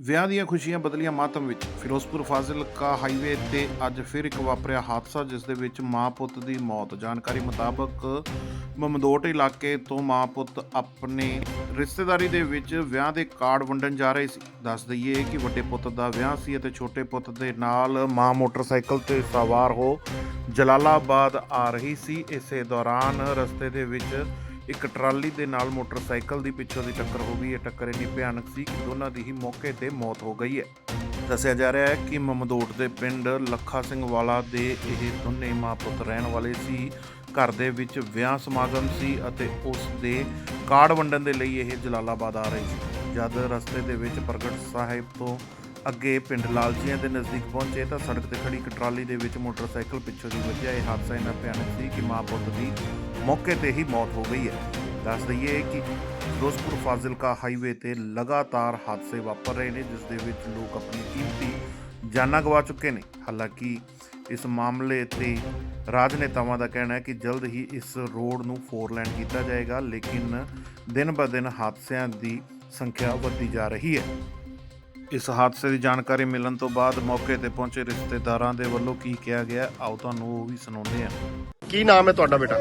ਵਿਆਹ ਦੀਆਂ ਖੁਸ਼ੀਆਂ ਬਦਲੀਆਂ ਮਾਤਮ ਵਿੱਚ ਫਿਰੋਜ਼ਪੁਰ ਫਾਜ਼ਿਲਕਾ ਹਾਈਵੇ ਤੇ ਅੱਜ ਫਿਰ ਇੱਕ ਵਾਪਰਿਆ ਹਾਦਸਾ, ਜਿਸ ਦੇ ਵਿੱਚ ਮਾਂ ਪੁੱਤ ਦੀ ਮੌਤ। ਜਾਣਕਾਰੀ ਮੁਤਾਬਕ ਮਮਦੋਟ ਇਲਾਕੇ ਤੋਂ ਮਾਂ ਪੁੱਤ ਆਪਣੇ ਰਿਸ਼ਤੇਦਾਰੀ ਦੇ ਵਿੱਚ ਵਿਆਹ ਦੇ ਕਾਰਡ ਵੰਡਣ ਜਾ ਰਹੇ ਸੀ। ਦੱਸ ਦਈਏ ਕਿ ਵੱਡੇ ਪੁੱਤ ਦਾ ਵਿਆਹ ਸੀ ਅਤੇ ਛੋਟੇ ਪੁੱਤ ਦੇ ਨਾਲ ਮਾਂ ਮੋਟਰਸਾਈਕਲ ਤੇ ਸਵਾਰ ਹੋ ਜਲਾਲਾਬਾਦ ਆ ਰਹੀ ਸੀ। ਇਸੇ ਦੌਰਾਨ ਰਸਤੇ ਦੇ ਵਿੱਚ ਇੱਕ ਟਰਾਲੀ ਦੇ ਨਾਲ ਮੋਟਰਸਾਈਕਲ ਦੀ ਪਿੱਛੋਂ ਦੀ ਟੱਕਰ ਹੋ ਗਈ। ਇਹ ਟੱਕਰ ਇੰਨੀ ਭਿਆਨਕ ਸੀ ਕਿ ਦੋਨਾਂ ਦੀ ਹੀ ਮੌਕੇ ਤੇ ਮੌਤ ਹੋ ਗਈ ਹੈ। ਦੱਸਿਆ ਜਾ ਰਿਹਾ ਹੈ ਕਿ ਮਮਦੋਟ ਦੇ ਪਿੰਡ ਲੱਖਾ ਸਿੰਘ ਵਾਲਾ ਦੇ ਇਹ ਦੋਨੇ ਮਾਂ ਪੁੱਤ ਰਹਿਣ ਵਾਲੇ ਸੀ। ਘਰ ਦੇ ਵਿੱਚ ਵਿਆਹ ਸਮਾਗਮ ਸੀ ਅਤੇ ਉਸ ਦੇ ਕਾਰਡ ਵੰਡਣ ਦੇ ਲਈ ਇਹ ਜਲਾਲਾਬਾਦ ਆ ਰਹੇ ਸੀ। ਜਦ ਰਸਤੇ ਦੇ ਵਿੱਚ ਪ੍ਰਗਟ ਸਾਹਿਬ ਤੋਂ ਅੱਗੇ ਪਿੰਡ ਲਾਲਜੀਆਂ ਦੇ ਨਜ਼ਦੀਕ ਪਹੁੰਚੇ ਤਾਂ ਸੜਕ ਤੇ ਖੜੀ ਇੱਕ ਟਰਾਲੀ ਦੇ ਵਿੱਚ ਮੋਟਰਸਾਈਕਲ ਪਿੱਛੋਂ ਦੀ ਵੱਜਿਆ ਇਹ ਹਾਦਸਾ ਇੰਨਾ ਭਿਆਨਕ ਸੀ ਕਿ ਮਾਂ ਪੁੱਤ ਦੀ ਮੌਕੇ ਤੇ ਹੀ ਮੌਤ ਹੋ ਗਈ ਹੈ। ਦੱਸ ਦਈਏ ਕਿ ਫਿਰੋਜ਼ਪੁਰ ਫਾਜ਼ਿਲਕਾ ਹਾਈਵੇ ਤੇ ਲਗਾਤਾਰ ਹਾਦਸੇ ਵਾਪਰ ਰਹੇ ਨੇ, ਜਿਸ ਦੇ ਵਿੱਚ ਲੋਕ ਆਪਣੀ ਕੀਮਤੀ ਜਾਨਾਂ ਗਵਾ ਚੁੱਕੇ ਨੇ। ਹਾਲਾਂਕਿ ਇਸ ਮਾਮਲੇ ਤੇ ਰਾਜਨੇਤਾਵਾਂ ਦਾ ਕਹਿਣਾ ਹੈ ਕਿ ਜਲਦ ਹੀ ਇਸ ਰੋਡ ਨੂੰ ਫੋਰ ਲਾਈਨ ਕੀਤਾ ਜਾਏਗਾ, ਲੇਕਿਨ ਦਿਨ ਬ ਦਿਨ ਹਾਦਸਿਆਂ ਦੀ ਸੰਖਿਆ ਵੱਧਦੀ ਜਾ ਰਹੀ ਹੈ। ਇਸ ਹਾਦਸੇ ਦੀ ਜਾਣਕਾਰੀ ਮਿਲਣ ਤੋਂ ਬਾਅਦ ਮੌਕੇ ਤੇ ਪਹੁੰਚੇ ਰਿਸ਼ਤੇਦਾਰਾਂ ਦੇ ਵੱਲੋਂ ਕੀ ਕਿਹਾ ਗਿਆ ਆਓ ਤੁਹਾਨੂੰ ਉਹ ਵੀ ਸੁਣਾਉਂਦੇ ਹਾਂ। ਕੀ ਨਾਮ ਹੈ ਤੁਹਾਡਾ ਬੇਟਾ?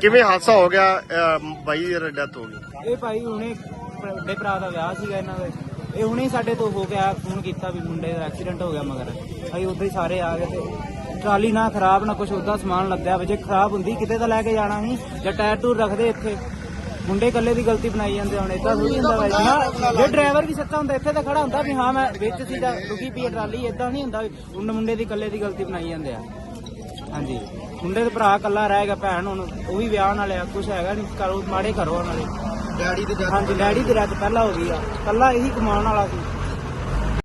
ਕਿਵੇਂ ਹਾਦਸਾ ਹੋ ਗਿਆ? ਅਹ ਬਾਈ ਦੀ ਡੈਥ ਹੋ ਗਈ। ਇਹ ਭਾਈ ਹੁਣੇ ਵੱਡੇ ਭਰਾ ਦਾ ਵਿਆਹ ਸੀਗਾ ਇਹਨਾਂ ਦਾ। ਇਹ ਹੁਣੇ ਸਾਡੇ ਤੋਂ ਹੋ ਗਿਆ ਫੋਨ ਕੀਤਾ ਵੀ ਮੁੰਡੇ ਦਾ ਐਕਸੀਡੈਂਟ ਹੋ ਗਿਆ ਮਗਰ। ਅਸੀਂ ਉੱਧਰ ਹੀ ਸਾਰੇ ਆ ਗਏ ਤੇ ਟਰਾਲੀ ਨਾ ਖਰਾਬ ਨਾ ਕੁਝ ਉਦਾਂ ਸਮਾਨ ਲੱਦਿਆ ਵਾ। ਜੇ ਖਰਾਬ ਹੁੰਦੀ ਕਿਤੇ ਤਾਂ ਲੈ ਕੇ ਜਾਣਾ ਸੀ ਜਾਂ ਟਾਇਰ ਟੂਰ ਰੱਖਦੇ ਇੱਥੇ। ਮੁੰਡੇ ਇਕੱਲੇ ਦੀ ਗਲਤੀ ਬਣਾਈ ਜਾਂਦੇ ਹੁਣ ਇਦਾਂ ਥੋੜੀ ਹੁੰਦਾ ਭਾਈ ਨਾ ਜੇ ਡਰਾਈਵਰ ਵੀ ਸੱਚਾ ਹੁੰਦਾ ਇੱਥੇ ਤਾਂ ਖੜਾ ਹੁੰਦਾ ਵੀ ਹਾਂ ਮੈਂ ਵਿੱਚ ਸੀ ਜਾਂ ਰੁਕੀ ਪਈ ਟਰਾਲੀ ਇਦਾਂ ਨਹੀਂ ਹੁੰਦਾ ਵੀ ਮੁੰਡੇ ਦੀ ਇਕੱਲੇ ਦੀ ਗਲਤੀ ਬਣਾਈ ਜਾਂਦੇ ਆ। ਹਾਂਜੀ। ਮੁੰਡੇ ਦੇ ਭਰਾ ਇਕੱਲਾ ਰਹਿ ਗਿਆ ਭੈਣ ਹੁਣ ਉਹ ਵੀ ਵਿਆਹ ਨਾਲ ਆ ਕੁਝ ਹੈਗਾ ਨਹੀਂ ਕਰੋ ਮਾੜੇ ਘਰੋਂ ਨਾਲੇ ਡੈਡੀ ਦੇ ਹਾਂਜੀ ਡੈਡੀ ਦੀ ਰਾਤ ਪਹਿਲਾਂ ਹੋ ਗਈ ਆ। ਕੱਲਾ ਇਹੀ ਕਮਾਉਣ ਵਾਲਾ ਸੀ।